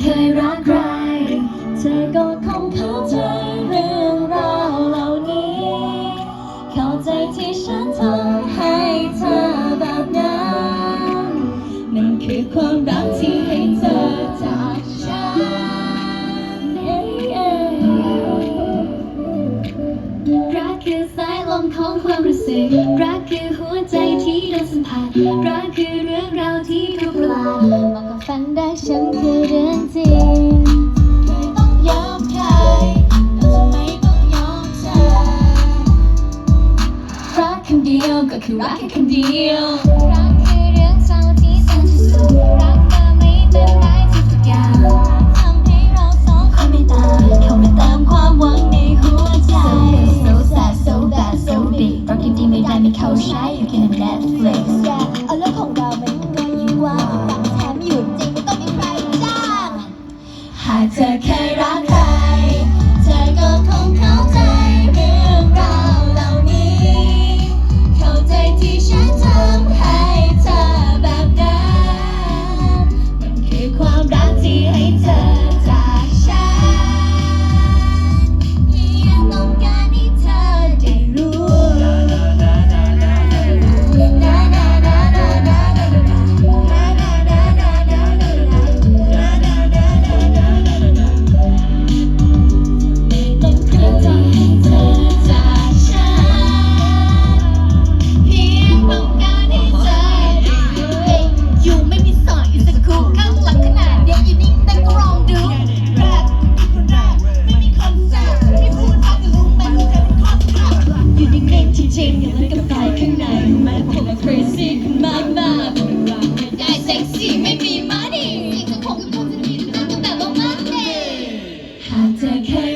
เคยรักใคร เธอก็คงเข้าใจเรื่องราวเหล่านี้ เข้าใจที่ฉันทำให้เธอแบบนั้นมันคือความรักที่ให้เธอจากฉันรักคือสายลมของความรู้สึก รักคือหัวใจที่โดนสัมผัส รักคือเรื่องราวที่ทุกลาบอกกับฝันได้ฉันคือ คือรักแค่คำเดียว รักคือเรื่องเศร้าที่สั้นที่สุดรักเธอไม่เป็นไรทุกทุกอย่างทำให้เราสองคนไม่ตายเข้ามาเติมความหวังในหัวใจ So good, so sad so bad so big รักดีๆไม่ได้ไม่เข้าใช้ You can have Netflix เอาเรื่องของเรามันก็ยิ่งกว่างแถมอยู่จริงไม่ต้องมีใครจ้างหากเธอแค่ ที่ให้เธอ มามาได้เซ็กซี่ไม่มีมัดิจริงก็คงต้องจะมีแต่ต้องมากเลยหากเธแค่